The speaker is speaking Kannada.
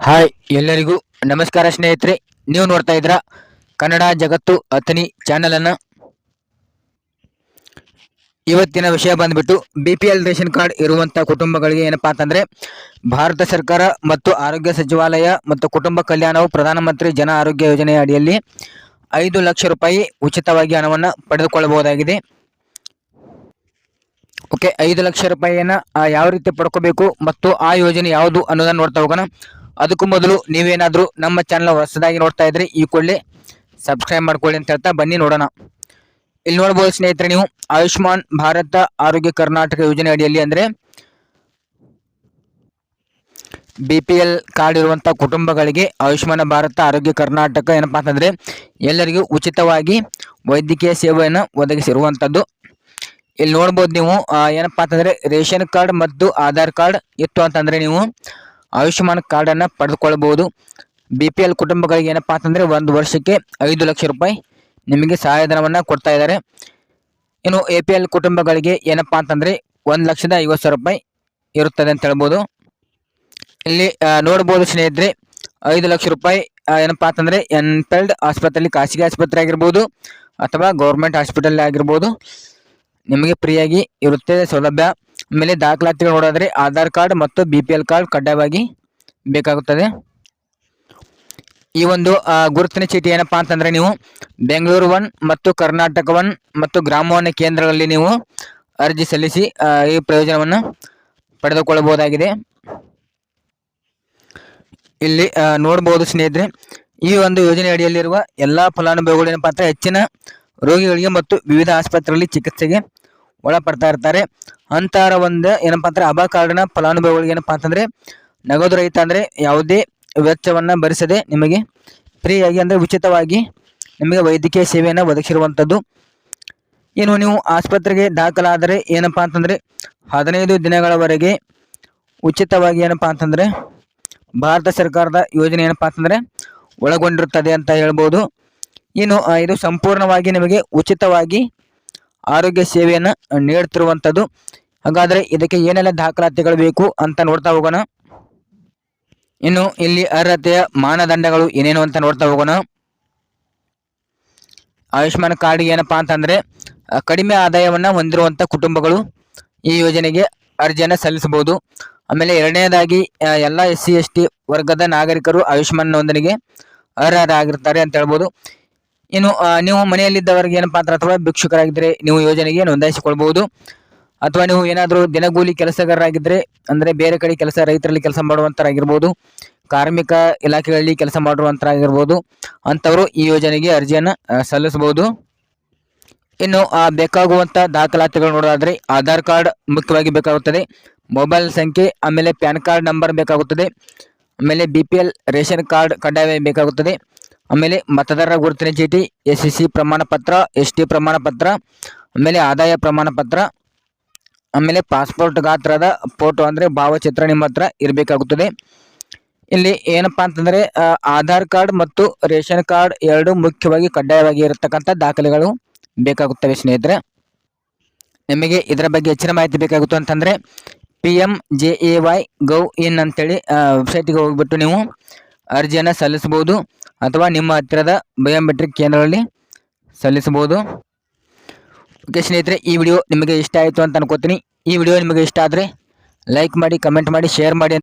ಹಾಯ್ ಎಲ್ಲರಿಗೂ ನಮಸ್ಕಾರ ಸ್ನೇಹಿತರೆ. ನೀವು ನೋಡ್ತಾ ಇದ್ರ ಕನ್ನಡ ಜಗತ್ತು ಅಥನಿ ಚಾನೆಲ್ ಅನ್ನ. ಇವತ್ತಿನ ವಿಷಯ ಬಂದ್ಬಿಟ್ಟು B P L ration card ಇರುವಂಥ ಕುಟುಂಬಗಳಿಗೆ ಏನಪ್ಪಾ ಅಂತಂದ್ರೆ, ಭಾರತ ಸರ್ಕಾರ ಮತ್ತು ಆರೋಗ್ಯ ಸಚಿವಾಲಯ ಮತ್ತು ಕುಟುಂಬ ಕಲ್ಯಾಣವು ಪ್ರಧಾನಮಂತ್ರಿ ಜನ ಆರೋಗ್ಯ ಯೋಜನೆಯ ಅಡಿಯಲ್ಲಿ ಐದು ಲಕ್ಷ ರೂಪಾಯಿ ಉಚಿತವಾಗಿ ಹಣವನ್ನು ಪಡೆದುಕೊಳ್ಳಬಹುದಾಗಿದೆ. ಓಕೆ ಐದು ಲಕ್ಷ ರೂಪಾಯಿಯನ್ನು ಯಾವ ರೀತಿ ಪಡ್ಕೋಬೇಕು ಮತ್ತು ಆ ಯೋಜನೆ ಯಾವುದು ಅನ್ನೋದನ್ನ ನೋಡ್ತಾ ಹೋಗೋಣ. ಅದಕ್ಕೂ ಮೊದಲು ನೀವೇನಾದರೂ ನಮ್ಮ ಚಾನಲ್ ಹೊಸದಾಗಿ ನೋಡ್ತಾ ಇದ್ರೆ ಈ ಕೂಡಲೇ ಸಬ್ಸ್ಕ್ರೈಬ್ ಮಾಡ್ಕೊಳ್ಳಿ ಅಂತ ಹೇಳ್ತಾ ಬನ್ನಿ ನೋಡೋಣ. ಇಲ್ಲಿ ನೋಡ್ಬೋದು ಸ್ನೇಹಿತರೆ ನೀವು ಆಯುಷ್ಮಾನ್ ಭಾರತ ಆರೋಗ್ಯ ಕರ್ನಾಟಕ ಯೋಜನೆ ಅಡಿಯಲ್ಲಿ ಅಂದರೆ ಬಿ ಪಿ ಎಲ್ ಕಾರ್ಡ್ ಇರುವಂಥ ಕುಟುಂಬಗಳಿಗೆ ಆಯುಷ್ಮಾನ್ ಭಾರತ ಆರೋಗ್ಯ ಕರ್ನಾಟಕ ಏನಪ್ಪಾ ಅಂತಂದ್ರೆ ಎಲ್ಲರಿಗೂ ಉಚಿತವಾಗಿ ವೈದ್ಯಕೀಯ ಸೇವೆಯನ್ನು ಒದಗಿಸಿರುವಂಥದ್ದು ಇಲ್ಲಿ ನೋಡ್ಬೋದು ನೀವು ಏನಪ್ಪ ಅಂತಂದ್ರೆ ರೇಷನ್ ಕಾರ್ಡ್ ಮತ್ತು ಆಧಾರ್ ಕಾರ್ಡ್ ಇತ್ತು ಅಂತಂದರೆ ನೀವು ಆಯುಷ್ಮಾನ್ ಕಾರ್ಡ್ ಅನ್ನ ಪಡೆದುಕೊಳ್ಳಬಹುದು ಬಿ ಪಿ ಎಲ್ ಕುಟುಂಬಗಳಿಗೆ ಏನಪ್ಪಾ ಅಂತಂದ್ರೆ ಒಂದು ವರ್ಷಕ್ಕೆ ಐದು ಲಕ್ಷ ರೂಪಾಯಿ ನಿಮಗೆ ಸಹಾಯಧನವನ್ನ ಕೊಡ್ತಾ ಇದ್ದಾರೆ. ಇನ್ನು ಎ ಪಿ ಎಲ್ ಕುಟುಂಬಗಳಿಗೆ ಏನಪ್ಪಾ ಅಂತಂದ್ರೆ ಒಂದು ಲಕ್ಷದ ಐವತ್ತು ಸಾವಿರ ರೂಪಾಯಿ ಇರುತ್ತದೆ ಅಂತ ಹೇಳ್ಬೋದು. ಇಲ್ಲಿ ನೋಡ್ಬೋದು ಸ್ನೇಹಿತರೆ, ಐದು ಲಕ್ಷ ರೂಪಾಯಿ ಏನಪ್ಪಾ ಅಂತಂದ್ರೆ ಎನ್ಪೆಲ್ಡ್ ಆಸ್ಪತ್ರೆಯಲ್ಲಿ ಖಾಸಗಿ ಆಸ್ಪತ್ರೆ ಆಗಿರ್ಬೋದು ಅಥವಾ ಗೌರ್ಮೆಂಟ್ ಹಾಸ್ಪಿಟಲ್ ಆಗಿರ್ಬೋದು ನಿಮಗೆ ಫ್ರೀಯಾಗಿ ಇರುತ್ತೆ ಸೌಲಭ್ಯ. ಆಮೇಲೆ ದಾಖಲಾತಿಗಳು ನೋಡೋದ್ರೆ ಆಧಾರ್ ಕಾರ್ಡ್ ಮತ್ತು ಬಿ ಪಿ ಎಲ್ ಕಾರ್ಡ್ ಕಡ್ಡಾಯವಾಗಿ ಬೇಕಾಗುತ್ತದೆ. ಈ ಒಂದು ಗುರುತಿನ ಚೀಟಿ ಏನಪ್ಪಾ ಅಂತಂದರೆ ನೀವು ಬೆಂಗಳೂರು ಒನ್ ಮತ್ತು ಕರ್ನಾಟಕ ಒನ್ ಮತ್ತು ಗ್ರಾಮವನ್ನ ಕೇಂದ್ರಗಳಲ್ಲಿ ನೀವು ಅರ್ಜಿ ಸಲ್ಲಿಸಿ ಈ ಪ್ರಯೋಜನವನ್ನು ಪಡೆದುಕೊಳ್ಳಬಹುದಾಗಿದೆ. ಇಲ್ಲಿ ನೋಡಬಹುದು ಸ್ನೇಹಿತರೆ, ಈ ಒಂದು ಯೋಜನೆ ಅಡಿಯಲ್ಲಿರುವ ಎಲ್ಲಾ ಫಲಾನುಭವಿಗಳು ಏನಪ್ಪಾ ಅಂದರೆ ಹೆಚ್ಚಿನ ರೋಗಿಗಳಿಗೆ ಮತ್ತು ವಿವಿಧ ಆಸ್ಪತ್ರೆಗಳಲ್ಲಿ ಚಿಕಿತ್ಸೆಗೆ ಒಳಪಡ್ತಾ ಇರ್ತಾರೆ. ಅಂತರ ಒಂದು ಏನಪ್ಪಾ ಅಂದ್ರೆ ಅಬಾ ಕಾರ್ಡ್ನ ಫಲಾನುಭವಿಗಳಿಗೆ ಏನಪ್ಪಾ ಅಂತಂದ್ರೆ ನಗದು ರಹಿತ ಅಂದ್ರೆ ಯಾವುದೇ ವೆಚ್ಚವನ್ನ ಭರಿಸದೆ ನಿಮಗೆ ಫ್ರೀಯಾಗಿ ಅಂದ್ರೆ ಉಚಿತವಾಗಿ ನಿಮಗೆ ವೈದ್ಯಕೀಯ ಸೇವೆಯನ್ನು ಒದಗಿಸಿರುವಂಥದ್ದು ಇನ್ನು ನೀವು ಆಸ್ಪತ್ರೆಗೆ ದಾಖಲಾದರೆ ಏನಪ್ಪಾ ಅಂತಂದ್ರೆ ಹದಿನೈದು ದಿನಗಳವರೆಗೆ ಉಚಿತವಾಗಿ ಏನಪ್ಪಾ ಅಂತಂದ್ರೆ ಭಾರತ ಸರ್ಕಾರದ ಯೋಜನೆ ಏನಪ್ಪಾ ಅಂತಂದ್ರೆ ಒಳಗೊಂಡಿರುತ್ತದೆ ಅಂತ ಹೇಳ್ಬೋದು. ಇನ್ನು ಇದು ಸಂಪೂರ್ಣವಾಗಿ ನಿಮಗೆ ಉಚಿತವಾಗಿ ಆರೋಗ್ಯ ಸೇವೆಯನ್ನು ನೀಡುತ್ತಿರುವಂಥದ್ದು ಹಾಗಾದ್ರೆ ಇದಕ್ಕೆ ಏನೆಲ್ಲ ದಾಖಲಾತಿಗಳು ಬೇಕು ಅಂತ ನೋಡ್ತಾ ಹೋಗೋಣ. ಇನ್ನು ಇಲ್ಲಿ ಅರ್ಹತೆಯ ಮಾನದಂಡಗಳು ಏನೇನು ಅಂತ ನೋಡ್ತಾ ಹೋಗೋಣ. ಆಯುಷ್ಮಾನ್ ಕಾರ್ಡ್ ಏನಪ್ಪಾ ಅಂತಂದ್ರೆ ಕಡಿಮೆ ಆದಾಯವನ್ನ ಹೊಂದಿರುವಂತ ಕುಟುಂಬಗಳು ಈ ಯೋಜನೆಗೆ ಅರ್ಜಿಯನ್ನು ಸಲ್ಲಿಸಬಹುದು. ಆಮೇಲೆ ಎರಡನೇದಾಗಿ ಎಲ್ಲ ಎಸ್ ಸಿ ವರ್ಗದ ನಾಗರಿಕರು ಆಯುಷ್ಮಾನ್ ನೋಂದಣಿಗೆ ಅರ್ಹರಾಗಿರ್ತಾರೆ ಅಂತ ಹೇಳ್ಬೋದು. ಇನ್ನು ನೀವು ಮನೆಯಲ್ಲಿದ್ದವರಿಗೆ ಏನಪ್ಪಾ ಅಂತ ಅಥವಾ ಭಿಕ್ಷುಕರಾಗಿದ್ದರೆ ನೀವು ಯೋಜನೆಗೆ ನೋಂದಾಯಿಸಿಕೊಳ್ಬಹುದು. ಅಥವಾ ನೀವು ಏನಾದರೂ ದಿನಗೂಲಿ ಕೆಲಸಗಾರರಾಗಿದ್ದರೆ ಅಂದರೆ ಬೇರೆ ಕಡೆ ಕೆಲಸ ರೈತರಲ್ಲಿ ಕೆಲಸ ಮಾಡುವಂಥರಾಗಿರ್ಬೋದು ಕಾರ್ಮಿಕ ಇಲಾಖೆಗಳಲ್ಲಿ ಕೆಲಸ ಮಾಡುವಂಥರಾಗಿರ್ಬೋದು ಅಂಥವರು ಈ ಯೋಜನೆಗೆ ಅರ್ಜಿಯನ್ನು ಸಲ್ಲಿಸಬಹುದು. ಇನ್ನು, ಆ ಬೇಕಾಗುವಂಥ ದಾಖಲಾತಿಗಳು ನೋಡೋದಾದರೆ ಆಧಾರ್ ಕಾರ್ಡ್ ಮುಖ್ಯವಾಗಿ ಬೇಕಾಗುತ್ತದೆ, ಮೊಬೈಲ್ ಸಂಖ್ಯೆ, ಆಮೇಲೆ ಪ್ಯಾನ್ ಕಾರ್ಡ್ ನಂಬರ್ ಬೇಕಾಗುತ್ತದೆ, ಆಮೇಲೆ B P L, ration card ಕಡ್ಡಾಯವಾಗಿ ಬೇಕಾಗುತ್ತದೆ, ಆಮೇಲೆ ಮತದಾರರ ಗುರುತಿನ ಚೀಟಿ, ಎಸ್ ಸಿ ಸಿ ಪ್ರಮಾಣ ಪತ್ರ ಎಸ್ ಟಿ ಪ್ರಮಾಣ ಪತ್ರ ಆಮೇಲೆ ಆದಾಯ ಪ್ರಮಾಣ ಪತ್ರ ಆಮೇಲೆ ಪಾಸ್ಪೋರ್ಟ್ ಗಾತ್ರದ ಫೋಟೋ ಅಂದ್ರೆ ಭಾವಚಿತ್ರ ನಿಮ್ಮ ಹತ್ರ ಇರಬೇಕಾಗುತ್ತದೆ. ಇಲ್ಲಿ ಏನಪ್ಪಾ ಅಂತಂದ್ರೆ ಆಧಾರ್ ಕಾರ್ಡ್ ಮತ್ತು ರೇಷನ್ ಕಾರ್ಡ್ ಎರಡು ಮುಖ್ಯವಾಗಿ ಕಡ್ಡಾಯವಾಗಿ ಇರತಕ್ಕಂಥ ದಾಖಲೆಗಳು ಬೇಕಾಗುತ್ತವೆ ಸ್ನೇಹಿತರೆ. ನಿಮಗೆ ಇದರ ಬಗ್ಗೆ ಹೆಚ್ಚಿನ ಮಾಹಿತಿ ಬೇಕಾಗುತ್ತೆ ಅಂತಂದ್ರೆ P M J A Y gov in ಅಂತೇಳಿ ವೆಬ್ಸೈಟ್ಗೆ ಹೋಗ್ಬಿಟ್ಟು ನೀವು ಅರ್ಜಿಯನ್ನು ಸಲ್ಲಿಸಬಹುದು ಅಥವಾ ನಿಮ್ಮ ಹತ್ತಿರದ ಬಯೋಮೆಟ್ರಿಕ್ ಕೇಂದ್ರಗಳಲ್ಲಿ ಸಲ್ಲಿಸಬಹುದು. ಓಕೆ ಸ್ನೇಹಿತರೆ ಈ ವಿಡಿಯೋ ನಿಮಗೆ ಇಷ್ಟ ಆಯಿತು ಅಂತ ಅನ್ಕೋತೀನಿ. ಈ ವಿಡಿಯೋ ನಿಮಗೆ ಇಷ್ಟ ಆದರೆ ಲೈಕ್ ಮಾಡಿ ಕಮೆಂಟ್ ಮಾಡಿ ಶೇರ್ ಮಾಡಿ